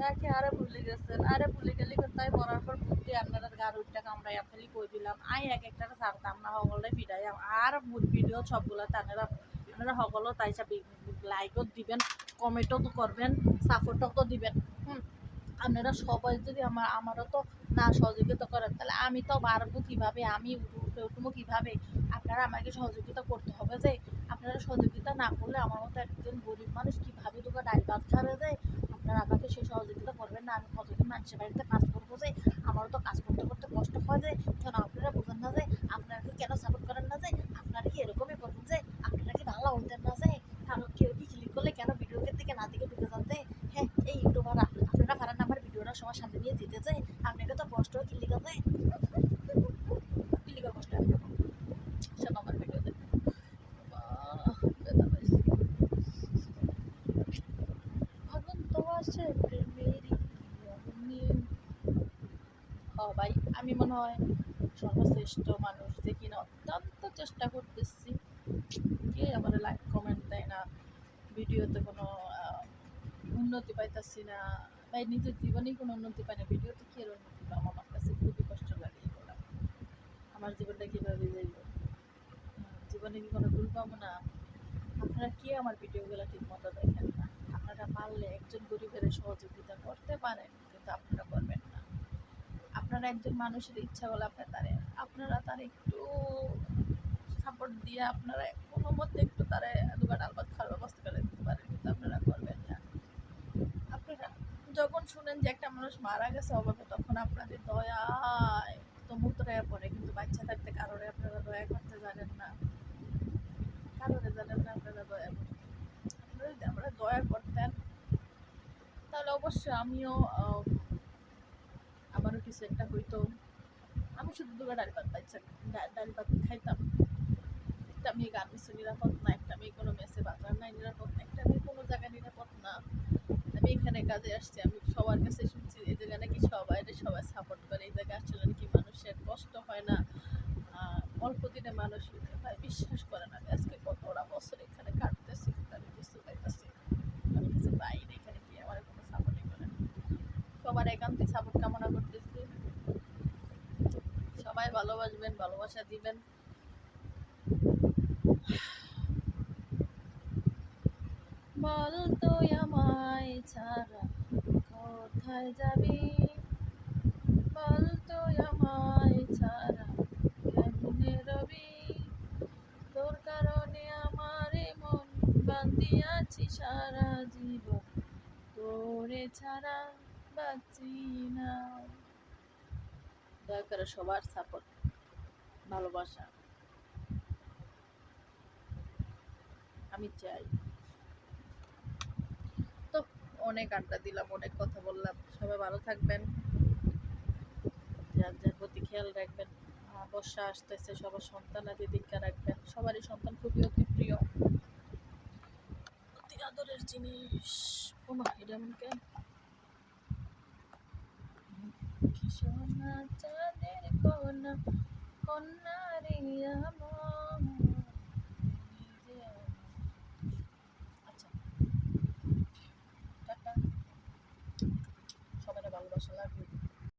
নাকি আরে ভুলে গেছেন, আরে ভুলে গেলে তাই মরার পর বুদ্ধি আপনারা গারুরটা কামড়াই আপনি কই দিলাম, আই এক একটা ছাড়তাম না সকলে ফিরাই আর ভিডিও সবগুলো তানেরা আপনারা সকলও তাই লাইকও দিবেন কমেন্টও তো করবেন সাপোর্টও তো দিবেন। হুম, আপনারা সবাই যদি আমার আমারও তো না সহযোগিতা করেন, তাহলে আমি তো পারব কীভাবে? আমি উঠে উঠবো কীভাবে? আপনারা আমাকে সহযোগিতা করতে হবে যে, আপনারা সহযোগিতা না করলে আমার মতো একজন গরিব মানুষ কীভাবে দুটো ডাল ভাত খাবে যে? আপনারা আমাকে সেই সহযোগিতা করবেন না, আমি কতদিন মানুষের বাড়িতে কাজ করব যে, আমারও তো কাজ করতে করতে কষ্ট হয় যে, কেন আপনারা বোঝেন না যে, আপনারা কি কেন সাপোর্ট করেন না যে, আপনারা কি এরকমই করবেন যে, আপনারা কি ভালো হতেন না যে কারণ কেউ কি ক্লিক করলে কেন ভিডিওকে দিকে না দিকে ঢুকে যে হ্যাঁ এই ইউটিউবাররা আপনারা পারেন আমার ভিডিওটা সবার সামনে নিয়ে দিতে যে, আপনাকে তো কষ্ট ক্লিক আছে ক্লিক কষ্ট সব আমার ভিডিও দেখুন আগুন তো আছে প্রেমেরই অগ্নি। ভাই আমি মনে হয় সর্বশ্রেষ্ঠ মানুষ যে কিনা অত্যন্ত চেষ্টা করতেছি। কে আমার লাইক কমেন্ট দেয় না। ভিডিওতে কোনো উন্নতি পাইতেছি না। ভাই, নিজের জীবনেই কোনো উন্নতি পাই না। ভিডিওতে কি এর উন্নতি পাবো? আমার কাছে খুবই কষ্ট লাগে এগুলো আমার জীবনটা কীভাবে যাইব? জীবনে কি কোনো ভুল পাবো না? আপনারা কে আমার ভিডিওগুলো ঠিক মতো দেখেন না? আপনারা পারলে একজন গরিবের সহযোগিতা করতে পারেন, কিন্তু আপনারা করবেন না। আপনারা একজন মানুষের ইচ্ছা হলে আপনার তারে আপনারা তার একটু সাপোর্ট দিয়ে আপনারা কোনো মতে একটু তারে ডাল ভাত খাওয়ার ব্যবস্থা করে দিতে পারেন, কিন্তু আপনারা করবেন না। আপনারা যখন শুনেন যে একটা মানুষ মারা গেছে অভাবে, তখন আপনাদের দয়ায় তো মুদ্রায় পড়ে, কিন্তু বাচ্চা থাকতে কারোরে আপনারা দয়া করতে জানেন না। কারণে জানেন না, আপনারা দয়া করতে। আপনারা যদি আমরা দয়া করতেন, তাহলে অবশ্যই আমিও কিছু একটা হইতো, আমি শুধু দুবার ডাল ভাত বাচ্চা ডাল ভাত খাইতাম। একটা মেয়ে গার্মেন্টসে নিরাপদ না, একটা মেয়ে কোনো মেসে বাজার নাই, নিরাপদ না, একটা মেয়ে কোনো জায়গায় নিরাপদ না। আমি এখানে কাজে আসছি, আমি সবার কাছে শুনছি, এই জায়গায় নাকি সবাই সবাই সাপোর্ট করে এই জায়গায় আসলে নাকি মানুষের কষ্ট হয় না আহ, অল্প দিনে মানুষ ভাই বিশ্বাস করে না আমি আজকে কতটা বছর এখানে কাটতেছি কিন্তু আমি কিছু পাইতেছি না। আমি কিছু পাই না এখানে কি আমার কোনো সাপোর্টই করে না সবার একান্তে সাপোর্ট কামনা করতেছি। সবাই ভালোবাসবেন, ভালোবাসা দিবেন। বল তুই আমায় ছাড়া কোথায় যাবি? বল তুই আমায় ছাড়া কেমনে রবি? তোর কারণে আমার মন বান্ধিয়াছি সারা জীবন। তোরে ছাড়া বাঁচি না। দয়া করে সবার সাপোর্ট ভালোবাসা। আমি চাই। তো অনেক আড্ডা দিলাম, অনেক কথা বললাম। সবাই ভালো থাকবেন। যার যার প্রতি খেয়াল রাখবেন। বর্ষা আসতেছে, সবার সন্তান আদি দীক্ষা রাখবেন। সবারই সন্তান খুবই অতি প্রিয়। অতি আদরের জিনিস। ওমা, এটা কেন সোনা চাঁদের কন্যা কন্যা রে আমার